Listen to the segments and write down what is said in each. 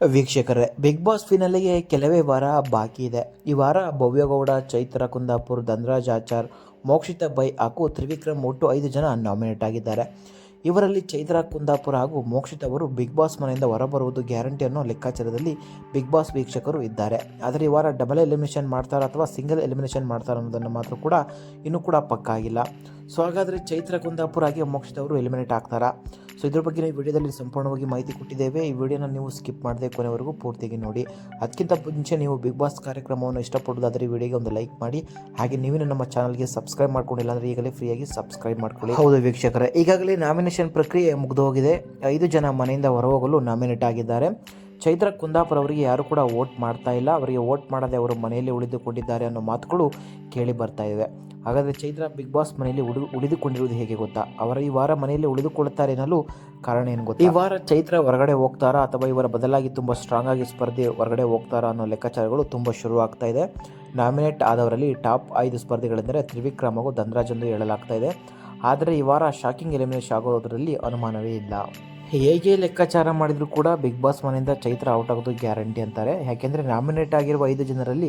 ವೀಕ್ಷಕರೇ big boss ಫಿನಲ್ಲಿಗೆ ಕೆಲವೇ ವಾರ ಬಾಕಿ ಇದೆ. ಈ ವಾರ ಭವ್ಯಗೌಡ, ಚೈತ್ರ, ಕುಂದಾಪುರ್, ಧನ್ರಾಜ್ ಆಚಾರ್, ಮೋಕ್ಷಿತ ಬೈ ಹಾಗೂ ತ್ರಿವಿಕ್ರಮ್ ಒಟ್ಟು ಐದು ಜನ ನಾಮಿನೇಟ್ ಆಗಿದ್ದಾರೆ. ಇವರಲ್ಲಿ ಚೈತ್ರ, ಕುಂದಾಪುರ ಹಾಗೂ ಮೋಕ್ಷಿತ್ ಅವರು ಬಿಗ್ ಬಾಸ್ ಮನೆಯಿಂದ ಹೊರಬರುವುದು ಗ್ಯಾರಂಟಿ ಅನ್ನೋ ಲೆಕ್ಕಾಚಾರದಲ್ಲಿ ಬಿಗ್ ಬಾಸ್ ವೀಕ್ಷಕರು ಇದ್ದಾರೆ. ಆದರೆ ಈ ವಾರ ಡಬಲ್ ಎಲಿಮಿನೇಷನ್ ಮಾಡ್ತಾರೆ ಅಥವಾ ಸಿಂಗಲ್ ಎಲಿಮಿನೇಷನ್ ಮಾಡ್ತಾರೆ ಅನ್ನೋದನ್ನು ಮಾತ್ರ ಕೂಡ ಇನ್ನೂ ಕೂಡ ಪಕ್ಕ ಆಗಿಲ್ಲ ಸೊ ಹಾಗಾದರೆ ಚೈತ್ರ, ಕುಂದಾಪುರ ಹಾಗೆ ಮೋಕ್ಷಿತ್ ಅವರು ಎಲಿಮಿನೇಟ್ ಆಗ್ತಾರಾ? ಸೊ ಇದ್ರ ಬಗ್ಗೆ ಈ ವಿಡಿಯೋದಲ್ಲಿ ಸಂಪೂರ್ಣವಾಗಿ ಮಾಹಿತಿ ಕೊಟ್ಟಿದ್ದೇವೆ. ಈ ವಿಡಿಯೋನ ನೀವು ಸ್ಕಿಪ್ ಮಾಡದೆ ಕೊನೆವರೆಗೂ ಪೂರ್ತಿಗೆ ನೋಡಿ. ಅದಕ್ಕಿಂತ ಮುಂಚೆ ನೀವು ಬಿಗ್ ಬಾಸ್ ಕಾರ್ಯಕ್ರಮವನ್ನು ಇಷ್ಟಪಡೋದಾದರೆ ಈ ವಿಡಿಯೋಗೆ ಒಂದು ಲೈಕ್ ಮಾಡಿ. ಹಾಗೆ ನೀವೇ ನಮ್ಮ ಚಾನಲ್ಗೆ ಸಬ್ಸ್ಕ್ರೈಬ್ ಮಾಡ್ಕೊಂಡಿಲ್ಲ ಅಂದರೆ ಈಗಲೇ ಫ್ರೀಯಾಗಿ ಸಬ್ಸ್ಕ್ರೈಬ್ ಮಾಡ್ಕೊಳ್ಳಿ. ಹೌದು ವೀಕ್ಷಕರೇ, ಈಗಾಗಲೇ ನಾಮಿನೇಷನ್ ಪ್ರಕ್ರಿಯೆ ಮುಗಿದು ಹೋಗಿದೆ. ಐದು ಜನ ಮನೆಯಿಂದ ಹೊರಹೋಗಲು ನಾಮಿನೇಟ್ ಆಗಿದ್ದಾರೆ. ಚೈತ್ರ ಕುಂದಾಪುರ ಅವರಿಗೆ ಯಾರು ಕೂಡ ವೋಟ್ ಮಾಡ್ತಾ ಇಲ್ಲ. ಅವರಿಗೆ ವೋಟ್ ಮಾಡದೆ ಅವರು ಮನೆಯಲ್ಲಿ ಉಳಿದುಕೊಂಡಿದ್ದಾರೆ ಅನ್ನೋ ಮಾತುಗಳು ಕೇಳಿ ಬರ್ತಾ ಇವೆ. ಹಾಗಾದರೆ ಚೈತ್ರ ಬಿಗ್ ಬಾಸ್ ಮನೆಯಲ್ಲಿ ಉಳಿ, ಉಳಿದುಕೊಂಡಿರುವುದು ಹೇಗೆ ಗೊತ್ತಾ? ಅವರ ಈ ವಾರ ಮನೆಯಲ್ಲಿ ಉಳಿದುಕೊಳ್ಳುತ್ತಾರೆ ಎನ್ನಲು ಕಾರಣ ಏನು ಗೊತ್ತಾ? ಈ ವಾರ ಚೈತ್ರ ಹೊರಗಡೆ ಹೋಗ್ತಾರಾ ಅಥವಾ ಇವರ ಬದಲಾಗಿ ತುಂಬ ಸ್ಟ್ರಾಂಗ್ ಆಗಿ ಸ್ಪರ್ಧೆ ಹೊರಗಡೆ ಹೋಗ್ತಾರಾ ಅನ್ನೋ ಲೆಕ್ಕಾಚಾರಗಳು ತುಂಬ ಶುರು ಆಗ್ತಾ ಇದೆ. ನಾಮಿನೇಟ್ ಆದವರಲ್ಲಿ ಟಾಪ್ ಐದು ಸ್ಪರ್ಧೆಗಳೆಂದರೆ ತ್ರಿವಿಕ್ರಮ್ ಹಾಗೂ ಧನರಾಜ್ ಎಂದು ಹೇಳಲಾಗ್ತಾ ಇದೆ. ಆದರೆ ಈ ವಾರ ಶಾಕಿಂಗ್ ಎಲಿಮಿನೇಷನ್ ಆಗೋದರಲ್ಲಿ ಅನುಮಾನವೇ ಇಲ್ಲ. ಹೇಗೆ ಲೆಕ್ಕಾಚಾರ ಮಾಡಿದರೂ ಕೂಡ ಬಿಗ್ ಬಾಸ್ ಮನೆಯಿಂದ ಚೈತ್ರ ಔಟ್ ಆಗೋದು ಗ್ಯಾರಂಟಿ ಅಂತಾರೆ. ಯಾಕೆಂದರೆ ನಾಮಿನೇಟ್ ಆಗಿರುವ ಐದು ಜನರಲ್ಲಿ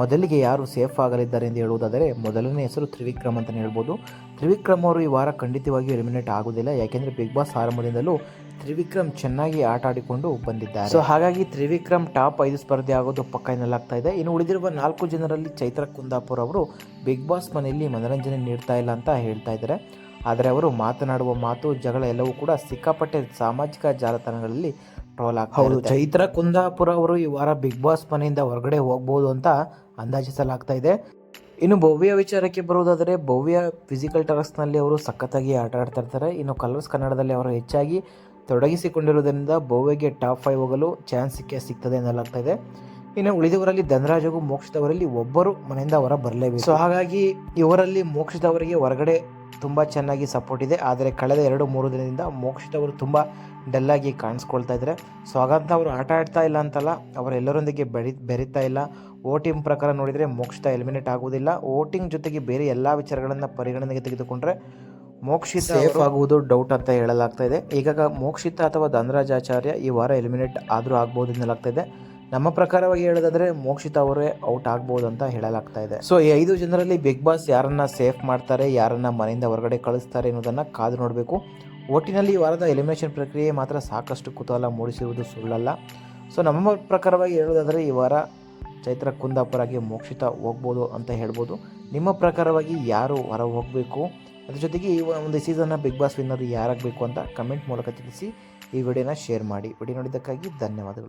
ಮೊದಲಿಗೆ ಯಾರು ಸೇಫ್ ಆಗಲಿದ್ದಾರೆ ಎಂದು ಹೇಳುವುದಾದರೆ ಮೊದಲನೇ ಹೆಸರು ತ್ರಿವಿಕ್ರಮ್ ಅಂತಲೇ ಹೇಳ್ಬೋದು. ತ್ರಿವಿಕ್ರಮ್ ಅವರು ಈ ವಾರ ಖಂಡಿತವಾಗಿ ಎಲಿಮಿನೇಟ್ ಆಗೋದಿಲ್ಲ ಯಾಕೆಂದರೆ ಬಿಗ್ ಬಾಸ್ ಆರಂಭದಿಂದಲೂ ತ್ರಿವಿಕ್ರಮ್ ಚೆನ್ನಾಗಿ ಆಟ ಆಡಿಕೊಂಡು ಬಂದಿದ್ದಾರೆ. ಸೊ ಹಾಗಾಗಿ ತ್ರಿವಿಕ್ರಮ್ ಟಾಪ್ ಐದು ಸ್ಪರ್ಧೆ ಆಗೋದು ಪಕ್ಕ ಎನ್ನಲಾಗ್ತಾ ಇದೆ. ಇನ್ನು ಉಳಿದಿರುವ ನಾಲ್ಕು ಜನರಲ್ಲಿ ಚೈತ್ರ ಕುಂದಾಪುರ್ ಅವರು ಬಿಗ್ ಬಾಸ್ ಮನೆಯಲ್ಲಿ ಮನೋರಂಜನೆ ನೀಡ್ತಾ ಇಲ್ಲ ಅಂತ ಹೇಳ್ತಾ ಇದ್ದಾರೆ. ಆದರೆ ಅವರು ಮಾತನಾಡುವ ಮಾತು ಜಗಳ ಎಲ್ಲವೂ ಕೂಡ ಸಿಕ್ಕಾಪಟ್ಟೆ ಸಾಮಾಜಿಕ ಜಾಲತಾಣಗಳಲ್ಲಿ ಟ್ರೋಲ್ ಆಗ್ತಾ ಹೌದು ಚೈತ್ರ ಕುಂದಾಪುರ ಅವರು ಈ ವಾರ ಬಿಗ್ ಬಾಸ್ ಮನೆಯಿಂದ ಹೊರಗಡೆ ಹೋಗ್ಬೋದು ಅಂತ ಅಂದಾಜಿಸಲಾಗ್ತಾ ಇದೆ. ಇನ್ನು ಭವ್ಯ ವಿಚಾರಕ್ಕೆ ಬರುವುದಾದರೆ ಭವ್ಯ ಫಿಸಿಕಲ್ ಟಾಸ್ಕ್ನಲ್ಲಿ ಅವರು ಸಖತ್ತಾಗಿ ಆಟ ಆಡ್ತಾ ಇರ್ತಾರೆ. ಇನ್ನು ಕಲರ್ಸ್ ಕನ್ನಡದಲ್ಲಿ ಅವರು ಹೆಚ್ಚಾಗಿ ತೊಡಗಿಸಿಕೊಂಡಿರುವುದರಿಂದ ಭವ್ಯಗೆ ಟಾಪ್ ಫೈವ್ ಹೋಗಲು ಚಾನ್ಸ್ ಸಿಕ್ಕೇ ಸಿಗ್ತದೆ ಎನ್ನಲಾಗ್ತಾ ಇದೆ. ಇನ್ನು ಉಳಿದವರಲ್ಲಿ ಧನರಾಜ್ ಹಾಗೂ ಮೋಕ್ಷದವರಲ್ಲಿ ಒಬ್ಬರು ಮನೆಯಿಂದ ಹೊರ ಬರಲೇಬೇಕು. ಸೊ ಹಾಗಾಗಿ ಇವರಲ್ಲಿ ಮೋಕ್ಷದವರಿಗೆ ಹೊರಗಡೆ ತುಂಬ ಚೆನ್ನಾಗಿ ಸಪೋರ್ಟ್ ಇದೆ. ಆದರೆ ಕಳೆದ ಎರಡು ಮೂರು ದಿನದಿಂದ ಮೋಕ್ಷದವರು ತುಂಬ ಡಲ್ಲಾಗಿ ಕಾಣಿಸ್ಕೊಳ್ತಾ ಇದ್ದಾರೆ. ಸೊ ಹಾಗಂತ ಅವರು ಆಟ ಆಡ್ತಾ ಇಲ್ಲ ಅಂತಲ್ಲ ಅವರೆಲ್ಲರೊಂದಿಗೆ ಬೆರಿ ಬೆರೀತಾ ಇಲ್ಲ. ವೋಟಿಂಗ್ ಪ್ರಕಾರ ನೋಡಿದರೆ ಮೋಕ್ಷದ ಎಲಿಮಿನೇಟ್ ಆಗುವುದಿಲ್ಲ. ವೋಟಿಂಗ್ ಜೊತೆಗೆ ಬೇರೆ ಎಲ್ಲ ವಿಚಾರಗಳನ್ನು ಪರಿಗಣನೆಗೆ ತೆಗೆದುಕೊಂಡ್ರೆ ಮೋಕ್ಷಿತ ಸೇಫ್ ಆಗುವುದು ಡೌಟ್ ಅಂತ ಹೇಳಲಾಗ್ತಾ ಇದೆ. ಈಗ ಮೋಕ್ಷಿತ ಅಥವಾ ಧನರಾಜಾಚಾರ್ಯ ಈ ವಾರ ಎಲಿಮಿನೇಟ್ ಆದರೂ ಆಗ್ಬೋದು ಎನ್ನಲಾಗ್ತಾ ಇದೆ. ನಮ್ಮ ಪ್ರಕಾರವಾಗಿ ಹೇಳೋದಾದ್ರೆ ಮೋಕ್ಷಿತ ಅವರೇ ಔಟ್ ಆಗ್ಬೋದು ಅಂತ ಹೇಳಲಾಗ್ತಾ ಇದೆ. ಸೊ ಈ ಐದು ಜನರಲ್ಲಿ ಬಿಗ್ ಬಾಸ್ ಯಾರನ್ನ ಸೇಫ್ ಮಾಡ್ತಾರೆ, ಯಾರನ್ನ ಮನೆಯಿಂದ ಹೊರಗಡೆ ಕಳಿಸ್ತಾರೆ ಅನ್ನೋದನ್ನ ಕಾದು ನೋಡಬೇಕು. ಒಟ್ಟಿನಲ್ಲಿ ಈ ವಾರದ ಎಲಿಮಿನೇಷನ್ ಪ್ರಕ್ರಿಯೆ ಮಾತ್ರ ಸಾಕಷ್ಟು ಕುತೂಹಲ ಮೂಡಿಸಿರುವುದು ಸುಳ್ಳಲ್ಲ. ಸೊ ನಮ್ಮ ಪ್ರಕಾರವಾಗಿ ಹೇಳೋದಾದರೆ ಈ ವಾರ ಚೈತ್ರ ಕುಂದಾಪುರಾಗಿ ಮೋಕ್ಷಿತ ಹೋಗ್ಬೋದು ಅಂತ ಹೇಳ್ಬೋದು. ನಿಮ್ಮ ಪ್ರಕಾರವಾಗಿ ಯಾರು ಹೊರ ಹೋಗಬೇಕು? ಅದ್ರ ಜೊತೆಗೆ ಈ ಒಂದು ಸೀಸನ್ನ ಬಿಗ್ ಬಾಸ್ ವಿನ್ನರ್ ಯಾರಾಗಬೇಕು ಅಂತ ಕಮೆಂಟ್ ಮೂಲಕ ತಿಳಿಸಿ ಈ ವಿಡಿಯೋನ ಶೇರ್ ಮಾಡಿ. ವಿಡಿಯೋ ನೋಡಿದ್ದಕ್ಕಾಗಿ ಧನ್ಯವಾದಗಳು.